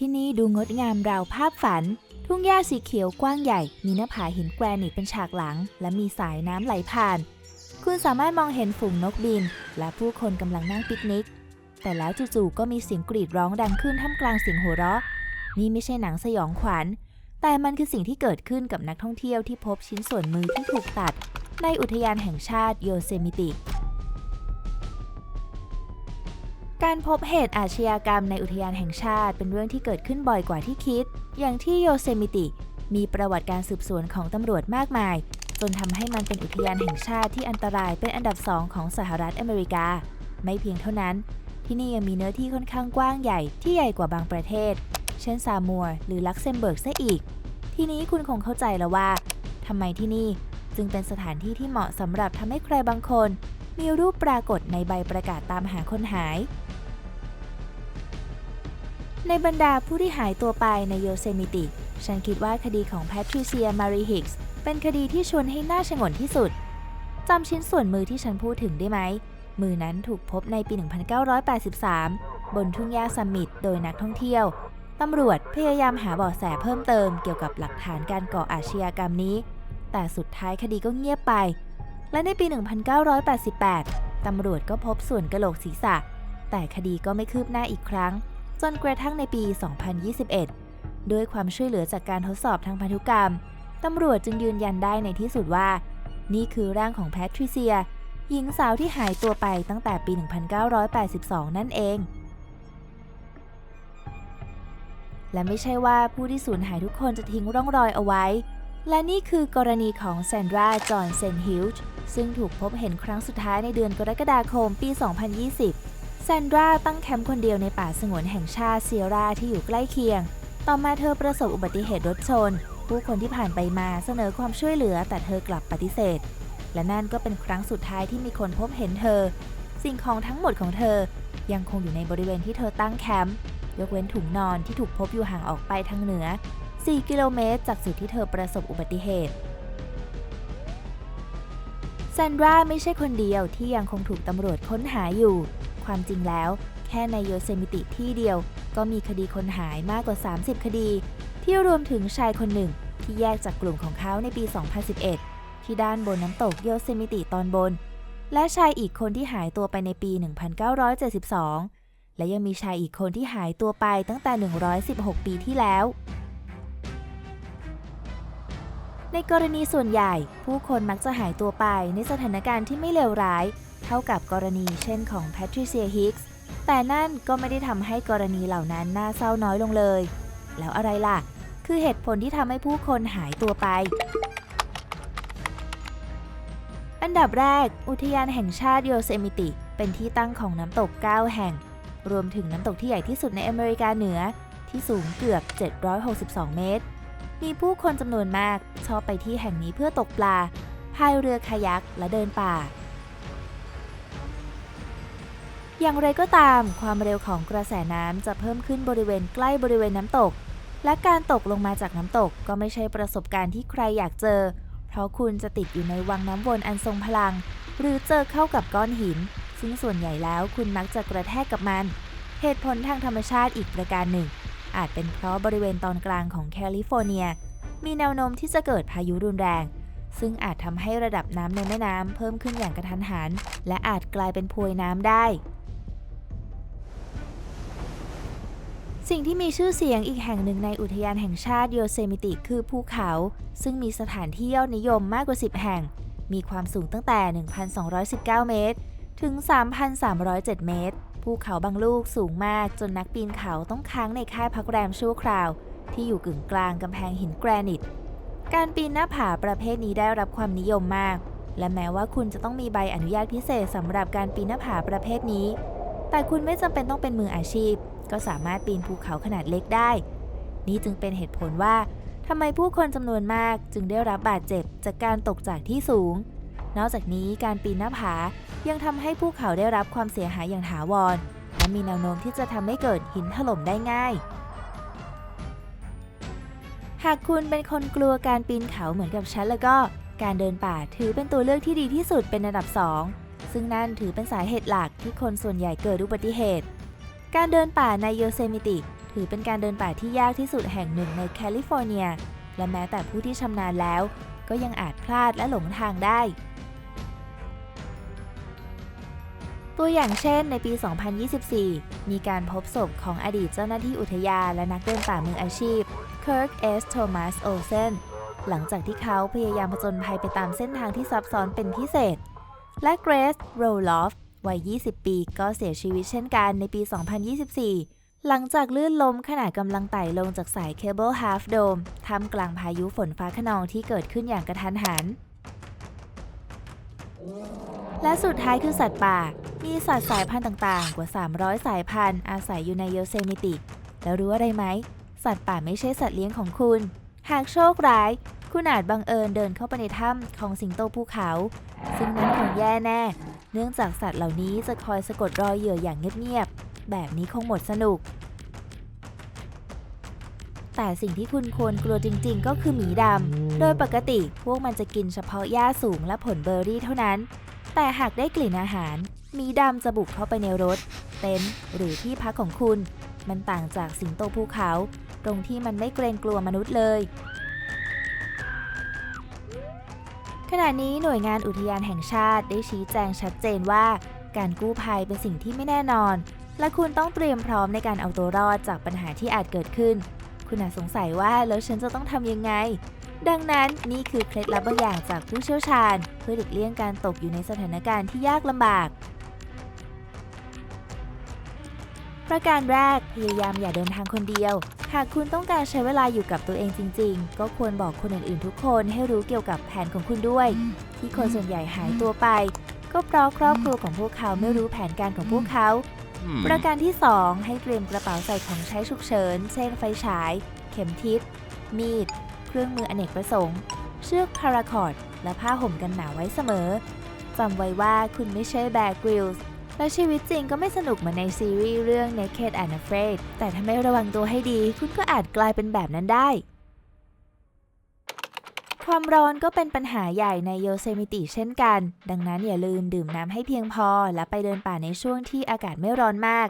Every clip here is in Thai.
ที่นี่ดูงดงามราวภาพฝัน ทุ่งหญ้าสีเขียวกว้างใหญ่ มีหน้าผาหินแกรนิตเป็นฉากหลัง และมีสายน้ำไหลผ่าน คุณสามารถมองเห็นฝูงนกบิน และผู้คนกำลังนั่งปิกนิก แต่แล้วจู่ๆก็มีเสียงกรีดร้องดังขึ้นท่ามกลางเสียงหัวเราะ นี่ไม่ใช่หนังสยองขวัญ แต่มันคือสิ่งที่เกิดขึ้นกับนักท่องเที่ยวที่พบชิ้นส่วนมือที่ถูกตัด ในอุทยานแห่งชาติโยเซมิติ การพบเหตุอาชญากรรมในอุทยานแห่งชาติเป็นเรื่องที่เกิดขึ้นบ่อยกว่าที่คิด อย่างที่โยเซมิติ มีประวัติการสืบสวนของตำรวจมากมาย จนทำให้มันเป็นอุทยานแห่งชาติที่อันตรายเป็นอันดับสองของสหรัฐอเมริกา ไม่เพียงเท่านั้น ที่นี่ยังมีเนื้อที่ค่อนข้างกว้างใหญ่ที่ใหญ่กว่าบางประเทศ เช่นซามัวหรือลักเซมเบิร์กซะอีก ทีนี้คุณคงเข้าใจแล้วว่าทำไมที่นี่จึงเป็นสถานที่ที่เหมาะสำหรับทำให้ใครบางคน มีรูปปรากฏในใบประกาศตามหาคนหาย ในบรรดาผู้ที่หายตัวไปในโยเซมิติ ฉันคิดว่าคดีของแพทริเซียมารีฮิกส์เป็นคดีที่ชวนให้หน่าชงนที่สุด จำชิ้นส่วนมือที่ฉันพูดถึงได้ไหม มือนั้นถูกพบในปี 1983 บนทุ่งหญ้าซัมมิตโดยนักท่องเที่ยว ตำรวจพยายามหาเบาะแสเพิ่มเติมเกี่ยวกับหลักฐานการก่ออาชญากรรมนี้ แต่สุดท้ายคดีก็เงียบไป และในปี 1988 ตำรวจก็พบส่วนกระโหลกศีรษะ แต่คดีก็ไม่คืบหน้าอีกครั้ง จนกระทั่งในปี 2021 ด้วยความช่วยเหลือจากการทดสอบทางพันธุกรรม ตำรวจจึงยืนยันได้ในที่สุดว่า นี่คือร่างของแพทริเซีย หญิงสาวที่หายตัวไปตั้งแต่ปี 1982 นั่นเอง และไม่ใช่ว่าผู้ที่สูญหายทุกคนจะทิ้งร่องรอยเอาไว้ และนี่คือกรณีของแซนดรา จอห์นเซนฮิลจ์ซึ่งถูกพบเห็นครั้งสุดท้ายในเดือนกรกฎาคมปี 2020 ซนดราตั้งแคมป์คนเดียวในป่าสงวนแห่งชาติเซียราที่อยู่ใกล้เคียง ต่อมาเธอประสบอุบัติเหตุรถชน ผู้คนที่ผ่านไปมาเสนอความช่วยเหลือแต่เธอกลับปฏิเสธ และนั่นก็เป็นครั้งสุดท้ายที่มีคนพบเห็นเธอ สิ่งของทั้งหมดของเธอ ยังคงอยู่ในบริเวณที่เธอตั้งแคมป์ยกเว้นถุงนอนที่ถูกพบอยู่ห่างออกไปทางเหนือ 4 กิโลเมตร จากจุดที่เธอประสบอุบัติเหตุแซนดราไม่ใช่คนเดียวที่ยังคงถูกตำรวจค้นหาอยู่ ความจริงแล้ว แค่ในโยเซมิติที่เดียว ก็มีคดีคนหายมากกว่า 30 คดี ที่รวมถึงชายคนหนึ่ง ที่แยกจากกลุ่มของเขาในปี 2011 ที่ด้านบนน้ำตกโยเซมิติตอนบน และชายอีกคนที่หายตัวไปในปี 1972 และยังมีชายอีกคนที่หายตัวไปตั้งแต่ 116 ปีที่แล้ว ในกรณีส่วนใหญ่ ผู้คนมักจะหายตัวไปในสถานการณ์ที่ไม่เลวร้าย เท่ากับกรณีเช่นของแพทริเซียฮิกส์แต่นั่นก็ไม่ได้ทำให้กรณีเหล่านั้นน่าเศร้าน้อยลงเลย แล้วอะไรล่ะ คือเหตุผลที่ทำให้ผู้คนหายตัวไป อันดับแรก อุทยานแห่งชาติโยเซมิติ เป็นที่ตั้งของน้ำตก 9 แห่ง รวมถึงน้ำตกที่ใหญ่ที่สุดในอเมริกาเหนือ ที่สูงเกือบ 762 เมตร มีผู้คนจำนวนมากชอบไปที่แห่งนี้เพื่อตกปลาพายเรือคายักและเดินป่า อย่างไรก็ตามความเร็วของกระแสน้ำจะเพิ่มขึ้นบริเวณใกล้บริเวณน้ำตก และการตกลงมาจากน้ำตกก็ไม่ใช่ประสบการณ์ที่ใครอยากเจอ เพราะคุณจะติดอยู่ในวังน้ำวนอันทรงพลัง หรือเจอเข้ากับก้อนหิน ซึ่งส่วนใหญ่แล้วคุณมักจะกระแทกกับมัน เหตุผลทางธรรมชาติอีกประการหนึ่ง อาจเป็นเพราะบริเวณตอนกลางของแคลิฟอร์เนีย มีแนวโน้มที่จะเกิดพายุรุนแรง ซึ่งอาจทำให้ระดับน้ำในแม่น้ำเพิ่มขึ้นอย่างกระทันหัน และอาจกลายเป็นพวยน้ำได้ สิ่งที่มีชื่อเสียงอีกแห่งหนึ่งในอุทยานแห่งชาติโยเซมิติคือภูเขา ซึ่งมีสถานที่ยอดนิยมมากกว่า 10 แห่ง มีความสูงตั้งแต่ 1,219 เมตร ถึง 3,307 เมตร ภูเขาบางลูกสูงมากจนนักปีนเขาต้องค้างในค่ายพักแรมชั่วคราว ที่อยู่กึ่งกลางกำแพงหินแกรนิต การปีนหน้าผาประเภทนี้ได้รับความนิยมมาก และแม้ว่าคุณจะต้องมีใบอนุญาตพิเศษสำหรับการปีนหน้าผาประเภทนี้ แต่คุณไม่จำเป็นต้องเป็นมืออาชีพ ก็สามารถปีนภูเขาขนาดเล็กได้ นี่จึงเป็นเหตุผลว่าทำไมผู้คนจำนวนมากจึงได้รับบาดเจ็บจากการตกจากที่สูง นอกจากนี้การปีนหน้าผายังทำให้ภูเขาได้รับความเสียหายอย่างถาวร และมีแนวโน้มที่จะทำให้เกิดหินถล่มได้ง่าย หากคุณเป็นคนกลัวการปีนเขาเหมือนกับฉันแล้วก็ การเดินป่าถือเป็นตัวเลือกที่ดีที่สุดเป็นอันดับ 2 ซึ่งนั่นถือเป็นสาเหตุหลักที่คนส่วนใหญ่เกิดอุบัติเหตุ การเดินป่าในโยเซมิติ ถือเป็นการเดินป่าที่ยากที่สุดแห่งหนึ่งในแคลิฟอร์เนีย และแม้แต่ผู้ที่ชำนาญแล้ว ก็ยังอาจพลาดและหลงทางได้ ตัวอย่างเช่นในปี 2024 มีการพบศพของอดีตเจ้าหน้าที่อุทยานและนักเดินป่ามืออาชีพ Kirk S. Thomas Olsen หลังจากที่เขาพยายามผจญภัยไปตามเส้นทางที่ซับซ้อนเป็นพิเศษ และ Grace Roloff วัย 20 ปีก็เสียชีวิตเช่นกันในปี 2024 หลังจากลื่นล้มขณะกำลังไต่ลงจากสายเคเบิลฮาฟโดมท่ามกลางพายุฝนฟ้าขนองที่เกิดขึ้นอย่างกระทันหัน และสุดท้ายคือสัตว์ป่า มีสัตว์สายพันธุ์ต่างๆ กว่า 300 สายพันธุ์อาศัยอยู่ในโยเซมิติ แล้วรู้อะไรไหม สัตว์ป่าไม่ใช่สัตว์เลี้ยงของคุณ หากโชคร้าย คุณอาจบังเอิญเดินเข้าไปในถ้ำของสิงโตภูเขา ซึ่งนั้นคงแย่แน่ เนื่องจากสัตว์เหล่านี้จะคอยสะกดรอยเหยื่ออย่างเงียบๆ แบบนี้คงหมดสนุก แต่สิ่งที่คุณควรกลัวจริง ๆ ก็คือหมีดำ โดยปกติพวกมันจะกินเฉพาะหญ้าสูงและผลเบอร์รี่เท่านั้น แต่หากได้กลิ่นอาหาร มีดำจะบุกเข้าไปในรถ เต็นท์หรือที่พักของคุณ มันต่างจากสิงโตภูเขา ตรงที่มันไม่เกรงกลัวมนุษย์เลย ขณะนี้หน่วยงานอุทยานแห่งชาติได้ชี้แจงชัดเจนว่า การกู้ภัยเป็นสิ่งที่ไม่แน่นอน และคุณต้องเตรียมพร้อมในการเอาตัวรอดจากปัญหาที่อาจเกิดขึ้น คุณอาจสงสัยว่าแล้วฉันจะต้องทำยังไง ดังนั้นนี่คือเคล็ดลับบางอย่างจากผู้เชี่ยวชาญ เพื่อหลีกเลี่ยงการตกอยู่ในสถานการณ์ที่ยากลำบาก ประการแรกพยายามอย่าเดินทางคนเดียว หากคุณต้องการใช้เวลาอยู่กับตัวเองจริง ๆ ก็ควรบอกคนอื่นๆ ทุกคนให้รู้เกี่ยวกับแผนของคุณด้วย ที่คนส่วนใหญ่หายตัวไป ก็เพราะครอบครัวของพวกเขาไม่รู้แผนการของพวกเขา ประการที่ 2 ให้เตรียมกระเป๋าใส่ของใช้ฉุกเฉิน เช่นไฟฉาย เข็มทิศมีด เครื่องมืออเนกประสงค์ เชือกพาราคอร์ด และผ้าห่มกันหนาวไว้เสมอจำไว้ว่าคุณไม่ใช่แบร์กริลส์และชีวิตจริงก็ไม่สนุกเหมือนในซีรีส์เรื่อง Naked and Afraid แต่ถ้าไม่ระวังตัวให้ดี คุณก็อาจกลายเป็นแบบนั้นได้ ความร้อนก็เป็นปัญหาใหญ่ในโยเซมิติเช่นกัน ดังนั้นอย่าลืมดื่มน้ำให้เพียงพอ และไปเดินป่าในช่วงที่อากาศไม่ร้อนมาก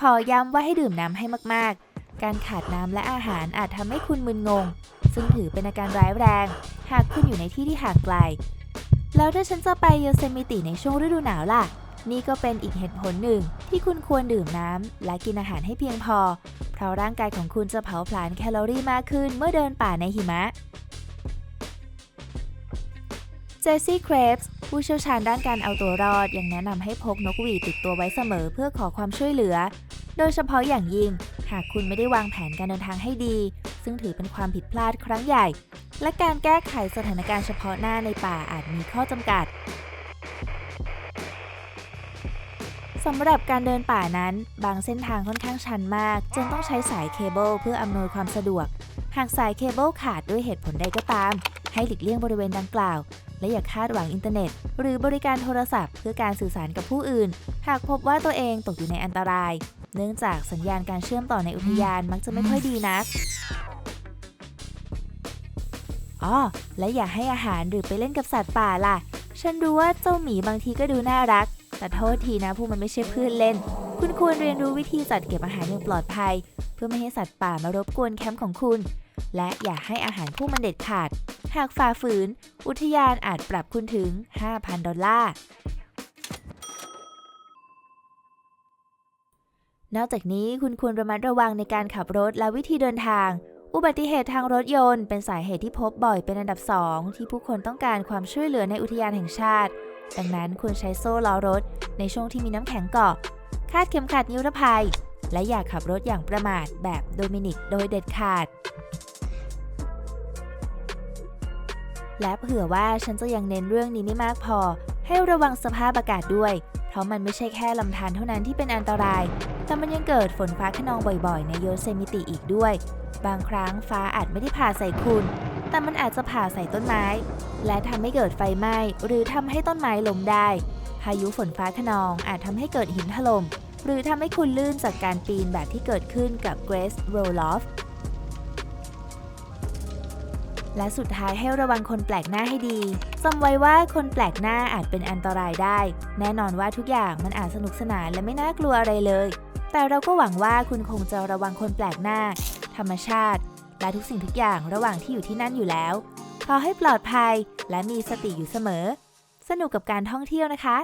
ขอย้ำว่าให้ดื่มน้ำให้มากๆ การขาดน้ำและอาหารอาจทำให้คุณมึนงง ซึ่งถือเป็นอาการร้ายแรง หากคุณอยู่ในที่ที่ห่างไกล แล้วถ้าฉันจะไปโยเซมิติในช่วงฤดูหนาวล่ะ นี่ก็เป็นอีกเหตุผลหนึ่งที่คุณควรดื่มน้ำและกินอาหารให้เพียงพอ เพราะร่างกายของคุณจะเผาผลาญแคลอรี่มากขึ้นเมื่อเดินป่าในหิมะเจสซี่ เครปส์ผู้เชี่ยวชาญด้านการเอาตัวรอด ยังแนะนำให้พกนกหวีดติดตัวไว้เสมอเพื่อขอความช่วยเหลือ โดยเฉพาะอย่างยิ่ง หากคุณไม่ได้วางแผนการเดินทางให้ดี ซึ่งถือเป็นความผิดพลาดครั้งใหญ่ และการแก้ไขสถานการณ์เฉพาะหน้าในป่าอาจมีข้อจำกัดสำหรับการเดินป่านั้น บางเส้นทางค่อนข้างชันมากจนต้องใช้สายเคเบิลเพื่ออำนวยความสะดวก หากสายเคเบิลขาดด้วยเหตุผลใดก็ตาม ให้หลีกเลี่ยงบริเวณดังกล่าว และอย่าคาดหวังอินเทอร์เน็ต หรือบริการโทรศัพท์เพื่อการสื่อสารกับผู้อื่น หากพบว่าตัวเองตกอยู่ในอันตราย เนื่องจากสัญญาณการเชื่อมต่อในอุทยานมักจะไม่ค่อยดีนัก อ๋อและอย่าให้อาหารหรือไปเล่นกับสัตว์ป่าล่ะ ฉันรู้ว่าเจ้าหมีบางทีก็ดูน่ารัก แต่โทษทีนะพวกมันไม่ใช่เพื่อนเล่น คุณควรเรียนรู้วิธีจัดเก็บอาหารอย่างปลอดภัย เพื่อไม่ให้สัตว์ป่ามารบกวนแคมป์ของคุณ และอย่าให้อาหารพวกมันเด็ดขาด หากฝ่าฝืน อุทยานอาจปรับคุณถึง 5,000 ดอลลาร์นอกจากนี้คุณควรระมัดระวังในการขับรถและวิธีเดินทาง อุบัติเหตุทางรถยนต์เป็นสาเหตุที่พบบ่อยเป็นอันดับสองที่ผู้คนต้องการความช่วยเหลือในอุทยานแห่งชาติ ดังนั้นควรใช้โซ่ล้อรถ ในช่วงที่มีน้ำแข็งเกาะ คาดเข็มขัดนิรภัย และอย่าขับรถอย่างประมาทแบบโดมินิกโดยเด็ดขาด และเผื่อว่าฉันจะยังเน้นเรื่องนี้ไม่มากพอ ให้ระวังสภาพอากาศด้วย เพราะมันไม่ใช่แค่ลำธารเท่านั้นที่เป็นอันตราย แต่มันยังเกิดฝนฟ้าขนองบ่อยๆ ในโยเซมิติอีกด้วย บางครั้งฟ้าอาจไม่ได้ผ่าใส่คุณ แต่มันอาจจะผ่าใส่ต้นไม้ และทำให้เกิดไฟไหม้หรือทำให้ต้นไม้ล้มได้ พายุฝนฟ้าขนองอาจทำให้เกิดหินถล่มหรือทำให้คุณลื่นจากการปีนแบบที่เกิดขึ้นกับ Grace Roloff และสุดท้ายให้ระวังคนแปลกหน้าให้ดีจำไว้ว่าคนแปลกหน้าอาจเป็นอันตรายได้ แน่นอนว่าทุกอย่างมันอาจสนุกสนานและไม่น่ากลัวอะไรเลย แต่เราก็หวังว่าคุณคงจะระวังคนแปลกหน้า ธรรมชาติ และทุกสิ่งทุกอย่างระหว่างที่อยู่ที่นั่นอยู่แล้ว ขอให้ปลอดภัยและมีสติอยู่เสมอ สนุกกับการท่องเที่ยวนะคะ